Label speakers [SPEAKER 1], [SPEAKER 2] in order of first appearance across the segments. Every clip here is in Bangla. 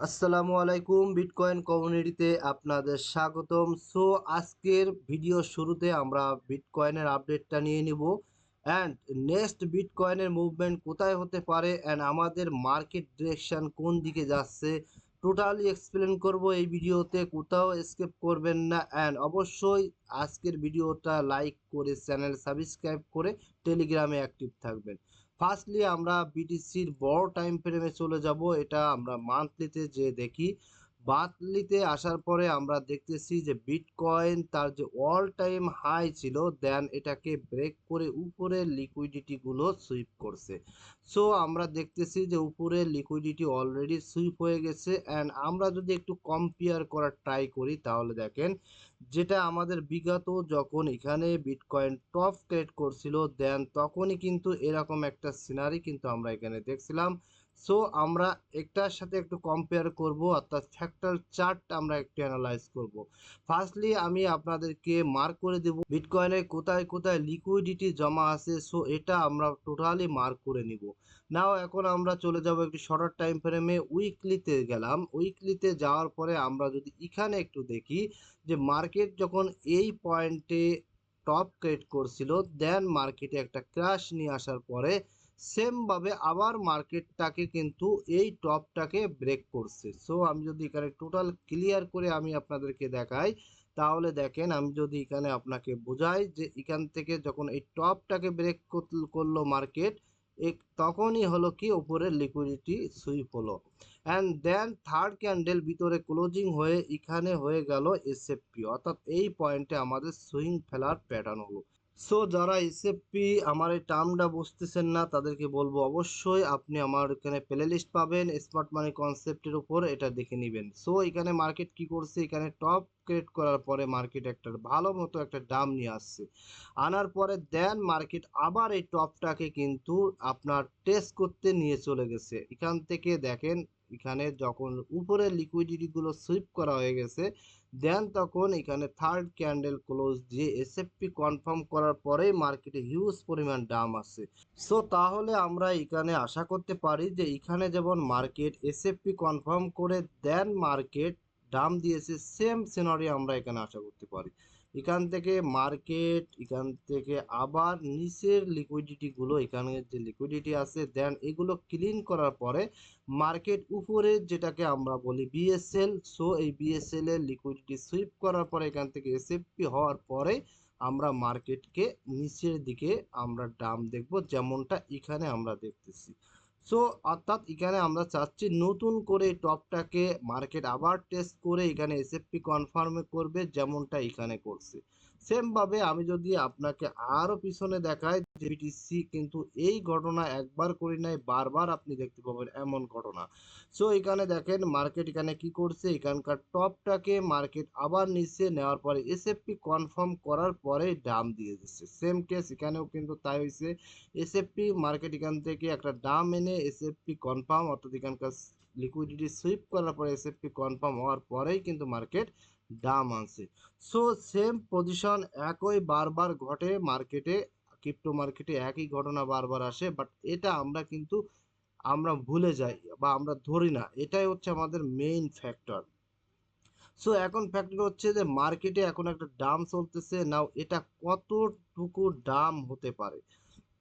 [SPEAKER 1] আসসালামু আলাইকুম বিটকয়েন কমিউনিটিতে আপনাদের স্বাগতম। সো আজকের ভিডিও শুরুতে আমরা বিটকয়েনের আপডেটটা নিয়ে নিব। অ্যান্ড নেক্সট বিটকয়েনের মুভমেন্ট কোথায় হতে পারে? অ্যান্ড আমাদের মার্কেট ডিরেকশন কোন দিকে যাচ্ছে? টোটালি এক্সপ্লেন করব এই ভিডিওতে কোথাও স্কেপ করবেন না। অ্যান্ড অবশ্যই আজকের ভিডিওটা লাইক করে চ্যানেল সাবস্ক্রাইব করে টেলিগ্রামে অ্যাক্টিভ থাকবেন। ফার্স্টলি আমরা বিটিসির বড় টাইম ফ্রেমে চলে যাব। এটা আমরা মান্থলিতে যে দেখি। মান্থলিতে আসার পরে আমরা দেখতেছি যে বিটকয়েন তার যে অল টাইম হাই ছিল দেন এটাকে ব্রেক করে উপরে লিকুইডিটিগুলো সুইপ করছে। সো আমরা দেখতেছি যে উপরে লিকুইডিটি অলরেডি সুইপ হয়ে গেছে অ্যান্ড আমরা যদি একটু কম্পেয়ার করার ট্রাই করি, তাহলে দেখেন যেটা আমাদের বিগত যখন এখানে বিটকয়েন টপ ক্রিয়েট করছিল দেন তখনই কিন্তু এরকম একটা সিনারি কিন্তু আমরা এখানে দেখছিলাম। সো আমরা একটার সাথে একটু কম্পেয়ার করব, অর্থাৎ ফ্যাক্টর চার্ট আমরা একটু অ্যানালাইজ করব। ফার্স্টলি আমি আপনাদেরকে মার্ক করে দেব বিটকয়েনের কোথায় কোথায় লিকুইডিটি জমা আছে সো এটা আমরা টোটালি মার্ক করে নিব। নাও এখন আমরা চলে যাব একটু শর্টার টাইম ফ্রেমে উইকলিতে গেলাম। উইকলিতে যাওয়ার পরে আমরা যদি এখানে একটু দেখি, যে মার্কেট যখন এই পয়েন্টে টপ ক্রিয়েট করছিল দেন মার্কেটে একটা ক্র্যাশ নিয়ে আসার পরে সেমভাবে আবার মার্কেটটাকে কিন্তু এই টপটাকে ব্রেক করছে। সো আমি যদি এখানে টোটাল ক্লিয়ার করে আমি আপনাদেরকে দেখাই, তাহলে দেখেন আমি যদি এখানে আপনাকে বোঝাই যে এখান থেকে যখন এই টপটাকে ব্রেক করল মার্কেট এক তখনই হলো কি উপরের লিকুইডিটি সুইপ হলো। অ্যান্ড দেন থার্ড ক্যান্ডেল ভিতরে ক্লোজিং হয়ে এখানে হয়ে গেল এসএফপি অর্থাৎ এই পয়েন্টে আমাদের সুইং ফেলার প্যাটার্ন হলো। সো যারা এসএফপি আমার এই টার্মটা বুঝতেছেন না, তাদেরকে বলব অবশ্যই আপনি আমার এখানে প্লে লিস্ট পাবেন স্মার্ট মানি কনসেপ্টের উপর এটা দেখে নেবেন। সো এখানে মার্কেট কি করছে? এখানে টপ ক্রিয়েট করার পরে মার্কেট একটা ভালো মতো একটা দাম নিয়ে আসছে। আনার পরে দেন মার্কেট আবার এই টপটাকে কিন্তু আপনার টেস্ট করতে নিয়ে চলে গেছে। এখান থেকে দেখেন এখানে যখন উপরে লিকুইডিটিগুলো সুইপ করা হয়ে গেছে দেন তখন এখানে থার্ড ক্যান্ডেল ক্লোজ দিয়ে এসএফপি কনফার্ম করার পরেই মার্কেটে হিউজ পরিমাণ দাম আছে সো তাহলে আমরা এখানে আশা করতে পারি যে এখানে যেমন মার্কেট এসএফপি কনফার্ম করে দেন মার্কেট দাম দিয়েছে সেম সিনারি আমরা এখানে আশা করতে পারি। এখান থেকে মার্কেট, এখান থেকে আবার নিচের লিকুইডিটিগুলো এখানে যে লিকুইডিটি আছে দেন এগুলো ক্লিন করার পরে মার্কেট উপরে যেটাকে আমরা বলি বিএসএল সো এই বিএসএল এর লিকুইডিটি সুইপ করার পরে এখান থেকে এসএফপি হওয়ার পরে আমরা মার্কেটকে নিচের দিকে আমরা দাম দেখব, যেমনটা এখানে আমরা দেখতেছি। সো অর্থাৎ এখানে আমরা চাচ্ছি নতুন করে টপটাকে মার্কেট আবার টেস্ট করে এখানে এসএফপি কনফার্ম করবে যেমনটা এখানে করছে। সেমভাবে আমি যদি আপনাকে আরও পিছনে দেখাই যে বিটিসি কিন্তু এই ঘটনা একবার করি নাই, বারবার আপনি দেখতে পাবেন এমন ঘটনা। সো এখানে দেখেন মার্কেট এখানে কি করছে? এখানকার টপটাকে মার্কেট আবার নিচে নেওয়ার পরে এসএফপি কনফার্ম করার পরে দাম দিয়ে দিচ্ছে। সেম কেস এখানেও কিন্তু তাই হয়েছে এসএফপি মার্কেট এখান থেকে একটা দাম এনে এসএফপি কনফার্ম অর্থাৎ এখানকার লিকুইডিটি সুইপ করার পরে এসএফপি কনফার্ম হওয়ার পরেই কিন্তু মার্কেট দাম আনছে। সো সেম পজিশন একই বারবার ঘটে মার্কেটে ক্রিপ্টো মার্কেটে একই ঘটনা বারবার আসে বাট এটা আমরা কিন্তু, আমরা ভুলে যাই বা আমরা ধরি না। এটাই হচ্ছে আমাদের মেইন ফ্যাক্টর সো এখন ফ্যাক্টর হচ্ছে যে মার্কেটে এখন একটা দাম চলতেছে নাও এটা কতটুকু দাম হতে পারে?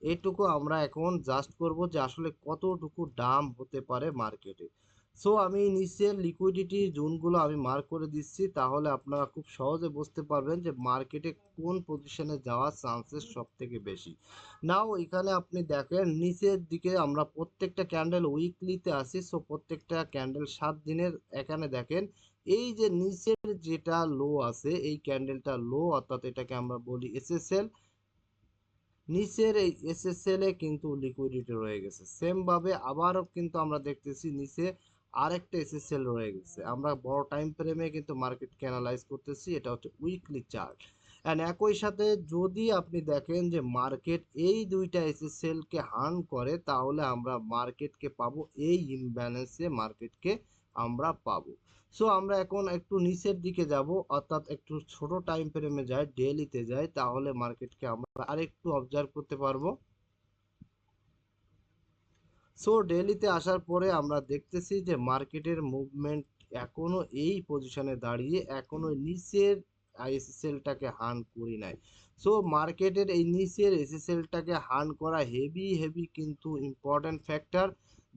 [SPEAKER 1] এটুকু আমরা এখন জাস্ট করব যে আসলে কতটুকু দাম হতে পারে মার্কেটে সো আমি নিচের লিকুইডিটি জোনগুলো আমি মার্ক করে দিচ্ছি, তাহলে আপনারা খুব সহজে বুঝতে পারবেন যে মার্কেটে কোন পজিশনে যাওয়ার চান্সেস সব থেকে বেশি। নাও এখানে আপনি দেখেন, নিচের দিকে আমরা প্রত্যেকটা ক্যান্ডেল উইকলিতে আসি সো প্রত্যেকটা ক্যান্ডেল সাত দিনের, এখানে দেখেন, এই যে নিচের যেটা লো আছে, এই ক্যান্ডেলটা লো অর্থাৎ এটাকে আমরা বলি এসএসএল নিচের এই এসএসএল এ কিন্তু লিকুইডিটি রয়ে গেছে। সেম ভাবে আবারও কিন্তু আমরা দেখতেছি, নিচে আরেকটা এসএসএল রয়ে গেছে। আমরা বড় টাইম ফ্রেমে কিন্তু মার্কেটকে অ্যানালাইজ করতেছি, এটা হচ্ছে উইকলি চার্ট অ্যান্ড একই সাথে যদি আপনি দেখেন যে মার্কেট এই দুইটা এসএসএল কে হার্ন করে, তাহলে আমরা মার্কেটকে পাবো, এই ইমব্যালেন্সে মার্কেটকে আমরা পাবো। সো আমরা এখন একটু নিচের দিকে যাব, অর্থাৎ একটু ছোট টাইম ফ্রেমে যাই ডেলিতে যাই, তাহলে মার্কেটকে আমরা আরেকটু অবজার্ভ করতে পারব। সো ডেলিতে আসার পরে আমরা দেখতেছি যে মার্কেটের মুভমেন্ট এখনও এই পজিশনে দাঁড়িয়ে এখনও নিচের আইএসএসএলটাকে হান করি নাই। সো মার্কেটের এই নিচের এসএসএলটাকে হান করা হেভি হেভি কিন্তু ইম্পর্ট্যান্ট ফ্যাক্টর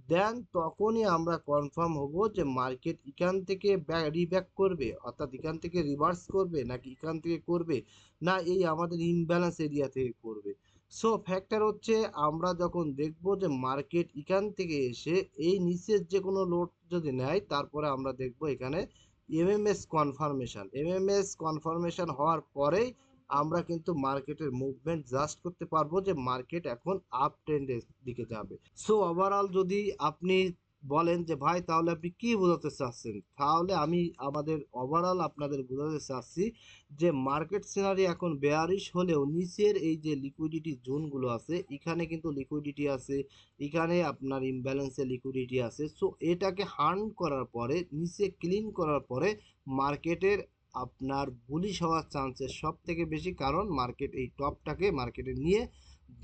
[SPEAKER 1] দেন তখনই আমরা কনফার্ম হব যে মার্কেট এখান থেকে রিব্যাক করবে, অর্থাৎ এখান থেকে রিভার্স করবে, নাকি এখান থেকে করবে, না এই আমাদের ইমব্যালেন্স এরিয়া থেকে করবে। সো ফ্যাক্টর হচ্ছে আমরা যখন দেখব যে মার্কেট এখান থেকে এসে এই নিচের যে কোনো লোড যদি নেয়, তারপরে আমরা দেখব এখানে এমএমএস কনফার্মেশন এমএমএস কনফার্মেশান হওয়ার পরেই আমরা কিন্তু মার্কেটের মুভমেন্ট জাস্ট করতে পারব যে মার্কেট এখন আপ ট্রেন্ডের দিকে যাবে। সো ওভারঅল যদি আপনি বলেন যে, ভাই, তাহলে আপনি কি বোঝাতে চাচ্ছেন? তাহলে আমি আমাদের ওভারঅল আপনাদের বোঝাতে চাচ্ছি যে মার্কেট সিনারি এখন বেয়ারিশ হলেও নিচের এই যে লিকুইডিটি জোনগুলো আছে, এখানে কিন্তু লিকুইডিটি আছে, এখানে আপনার ইমব্যালেন্সে লিকুইডিটি আছে। সো এটাকে হার্ন করার পরে, নিচে ক্লিন করার পরে মার্কেটের আপনার বুলিশ হওয়ার চান্সেস সব থেকে বেশি কারণ মার্কেট এই টপটাকে মার্কেটে নিয়ে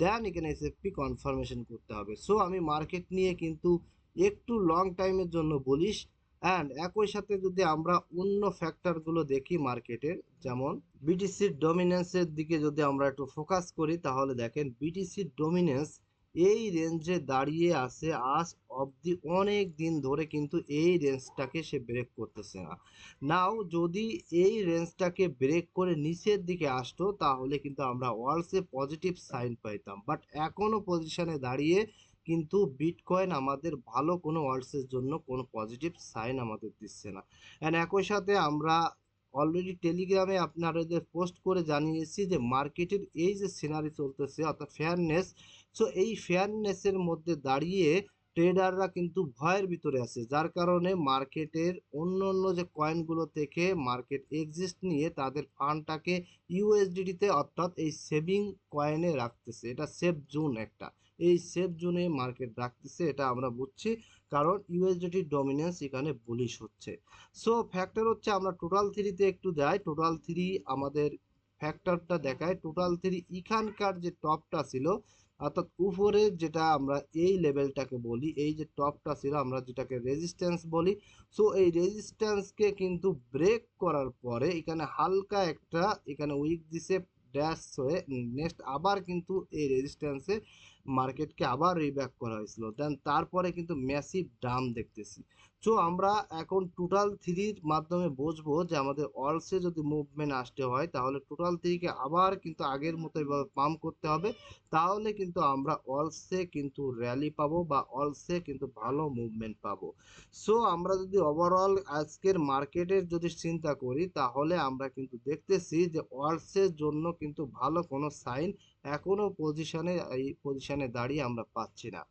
[SPEAKER 1] দেন এখানে এসএফপি কনফার্মেশন করতে হবে। সো আমি মার্কেট নিয়ে কিন্তু একটু লং টাইমের জন্য বলিস। অ্যান্ড একই সাথে যদি আমরা অন্য ফ্যাক্টরগুলো দেখি মার্কেটের যেমন বিটিসির ডমিনেন্সের দিকে যদি আমরা একটু ফোকাস করি, তাহলে দেখেন বিটিসির ডমিনেন্স এই রেঞ্জে দাঁড়িয়ে আছে আজ অবধি অনেক দিন ধরে কিন্তু এই রেঞ্জটাকে সে ব্রেক করতেছে না। নাও যদি এই রেঞ্জটাকে ব্রেক করে নিচের দিকে আসতো, তাহলে কিন্তু আমরা ওয়ার্লসে পজিটিভ সাইন পাইতাম। বাট এখনও পজিশনে দাঁড়িয়ে কিন্তু বিটকয়েন আমাদের ভালো কোনো ওয়ার্ডসের জন্য কোনো পজিটিভ সাইন আমাদের দিচ্ছে না। অ্যান্ড একই সাথে আমরা অলরেডি টেলিগ্রামে আপনাদের পোস্ট করে জানিয়েছি যে মার্কেটের এই যে সিনারি চলতেছে, অর্থাৎ ফেয়ারনেস সো এই ফেয়ারনেসের মধ্যে দাঁড়িয়ে ট্রেডাররা কিন্তু ভয়ের ভিতরে আছে, যার কারণে মার্কেটের অন্য অন্য যে কয়েনগুলো থেকে মার্কেট এক্সিস্ট নিয়ে তাদের ফান্ডটাকে ইউএসডিটিতে অর্থাৎ এই সেভিং কয়েনে রাখতেছে। এটা সেফ জোন একটা। এই সেফ জোনে মার্কেট রাখতেছে, এটা আমরা বুঝছি। কারণ ইউএসডিটির ডমিনেন্স এখানে বুলিশ হচ্ছে। সো ফ্যাক্টর হচ্ছে আমরা টোটাল থ্রিতে একটু যাই। টোটাল থ্রি আমাদের ফ্যাক্টরটা দেখায়। টোটাল থ্রি এখানকার যে টপটা ছিল অর্থাৎ উপরে যেটা আমরা এই লেভেলটাকে বলি, এই যে টপটা ছিল, আমরা যেটাকে রেজিস্ট্যান্স বলি। সো এই রেজিস্ট্যান্সকে কিন্তু ব্রেক করার পরে এখানে হালকা একটা, এখানে উইক দিছে ড্যাশ হয়ে নেক্সট আবার কিন্তু এই রেজিস্ট্যান্সে মার্কেটকে আবার রিব্যাক করা হয়েছিল। দেন তারপরে কিন্তু ম্যাসিভ ডাম দেখতেছি। সো আমরা এখন টোটাল থ্রির মাধ্যমে বুঝব যে আমাদের অলসে যদি মুভমেন্ট আসতে হয়, তাহলে টোটাল থ্রিকে আবার কিন্তু আগের মতো এভাবে পাম্প করতে হবে। তাহলে কিন্তু আমরা অলসে কিন্তু র্যালি পাবো বা অলসে কিন্তু ভালো মুভমেন্ট পাবো। সো আমরা যদি ওভারঅল আজকের মার্কেটের যদি চিন্তা করি, তাহলে আমরা কিন্তু দেখতেছি যে অলসের জন্য কিন্তু ভালো কোনো সাইন এখনও পজিশনে এই পজিশনে দাঁড়িয়ে আমরা পাচ্ছি না।